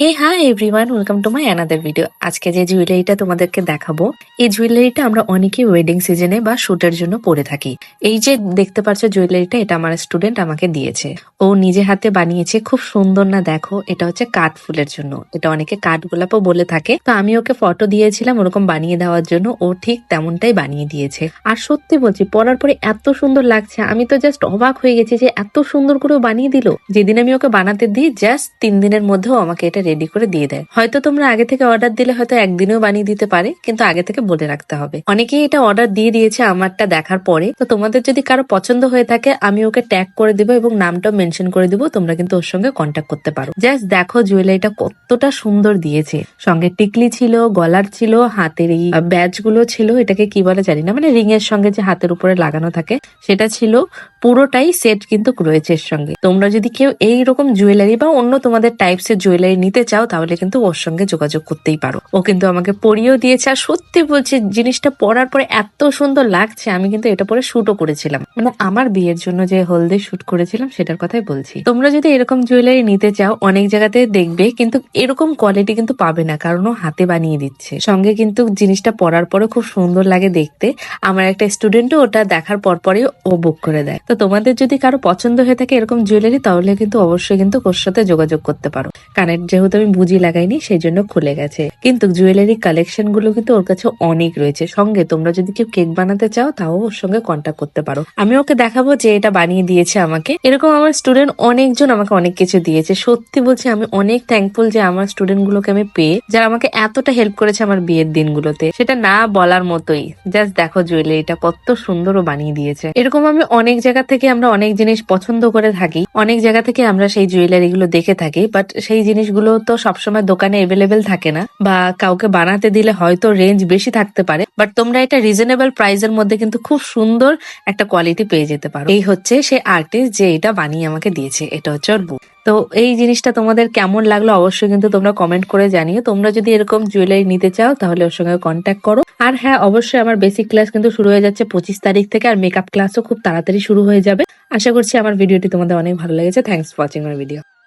Hey hi everyone welcome to my another video আজকে যে জুয়েলারিটা তোমাদেরকে দেখাবো, এই জুয়েলারিটা আমরা অনেকেই ওয়েডিং সিজনে বা শুটের জন্য পরে থাকি। এই যে দেখতে পাচ্ছ জুয়েলারিটা এটা আমার স্টুডেন্ট আমাকে দিয়েছে। ও নিজে হাতে বানিয়েছে, খুব সুন্দর না দেখো, এটা হচ্ছে কাঠ ফুলের জন্য। এটা অনেকে কাঠ গোলাপও বলে থাকে। তো আমি ওকে ফটো দিয়েছিলাম, ওরকম বানিয়ে দেওয়ার জন্য, ও ঠিক তেমনটাই বানিয়ে দিয়েছে। আর সত্যি বলছি, পরার পরে এত সুন্দর লাগছে, আমি তো জাস্ট অবাক হয়ে গেছি যে এত সুন্দর করে বানিয়ে দিল। যেদিন আমি ওকে বানাতে দিই জাস্ট তিন দিনের মধ্যেও আমাকে এটা রেডি করে দিয়ে দেয়। হয়তো তোমরা আগে থেকে অর্ডার দিলে হয়তো একদিনেও বানিয়ে দিতে পারে, কিন্তু আগে থেকে বলে রাখতে হবে। অনেকেই এটা অর্ডার দিয়ে দিয়েছে আমারটা দেখার পরে। তো তোমাদের যদি কারও পছন্দ হয়ে থাকে, আমি ওকে ট্যাগ করে দেবো এবং নামটাও মেনশন করে দেবো, তোমরা কিন্তু ওর সঙ্গে কন্ট্যাক্ট করতে পারো। জাস্ট দেখো জুয়েলারিটা কতটা সুন্দর দিয়েছে। সঙ্গে টিকলি ছিল, গলার ছিল, হাতের এই ব্যাচগুলো ছিল, এটাকে কি বলে জানি না মানে রিং এর সঙ্গে যে হাতের উপরে লাগানো থাকে, সেটা ছিল। পুরোটাই সেট কিন্তু রয়েছে এর সঙ্গে। তোমরা যদি কেউ এই রকম জুয়েলারি বা অন্য তোমাদের টাইপস এর জুয়েলারি নিতে চাও, তাহলে কিন্তু ওর সঙ্গে যোগাযোগ করতেই পারো। ও কিন্তু আমাকে পরিয়েও দিয়েছে, আর সত্যি বলছি, জিনিসটা পরার পরে এত সুন্দর লাগছে, আমি কিন্তু এটা পরে শুটও করেছিলাম। মানে আমার বিয়ের জন্য যে হলদে শুট করেছিলাম, সেটার কথাই বলছি। তোমরা যদি এরকম জুয়েলারি নিতে চাও, অনেক জায়গাতে দেখবে, কিন্তু এরকম কোয়ালিটি কিন্তু পাবে না, কারণ ও হাতে বানিয়ে দিচ্ছে। সঙ্গে কিন্তু জিনিসটা পরার পরে খুব সুন্দর লাগে দেখতে। আমার একটা স্টুডেন্টও ওটা দেখার পর পরই ও বুক করে দেয়। তো তোমাদের যদি কারও পছন্দ হয়ে থাকে এরকম জুয়েলারি তাহলে কিন্তু অবশ্যই কিন্তু ওর সাথে যোগাযোগ করতে পারো। কানের যেহেতু আমি বুঝি লাগাইনি সেই জন্য খুলে গেছে। কিন্তু জুয়েলারি কালেকশনগুলো কিন্তু ওর কাছে অনেক রয়েছে। সঙ্গে তোমরা যদি কেউ কেক বানাতে চাও, তাও ওর সঙ্গে কন্ট্যাক্ট করতে পারো। আমি ওকে দেখাবো যে এটা বানিয়ে দিয়েছে আমাকে। এরকম আমার স্টুডেন্ট অনেকজন আমাকে অনেক কিছু দিয়েছে। সত্যি বলছি, আমি অনেক থ্যাঙ্কফুল যে আমার স্টুডেন্ট গুলোকে আমি পেয়ে, যারা আমাকে এতটা হেল্প করেছে আমার বিয়ের দিনগুলোতে। সেটা না বলার মতোই জাস্ট দেখো জুয়েলারিটা কত সুন্দর ও বানিয়ে দিয়েছে। এরকম আমি অনেক জায়গা থেকে আমরা অনেক জিনিস পছন্দ করে থাকি। অনেক জায়গা থেকে আমরা সেই জুয়েলারি গুলো দেখে থাকি বাট সেই জিনিসগুলো তো সবসময় দোকানে এভেলেবেল থাকে না বা কাউকে বানাতে দিলে হয়তো রেঞ্জ বেশি থাকতে পারে বাট তোমরা এটা রিজনেবল প্রাইসের মধ্যে কিন্তু খুব সুন্দর একটা কোয়ালিটি পেয়ে যেতে পারো। এই হচ্ছে সে আর্টিস্ট যে এটা বানিয়ে আমাকে দিয়েছে, এটা হচ্ছে ওর book। তো এই জিনিসটা তোমাদের কেমন লাগল অবশ্যই কিন্তু তোমরা কমেন্ট করে জানিও। তোমরা যদি এরকম জুয়েলারি নিতে চাও তাহলে ওর সঙ্গে কন্ট্যাক্ট করো। আর হ্যাঁ অবশ্যই আমার বেসিক ক্লাস কিন্তু শুরু হয়ে যাচ্ছে পঁচিশ তারিখ থেকে আর মেকআপ ক্লাসও খুব তাড়াতাড়ি শুরু হয়ে যাবে। আশা করছি আমার ভিডিওটি তোমাদের অনেক ভালো লেগেছে। Thanks for watching my video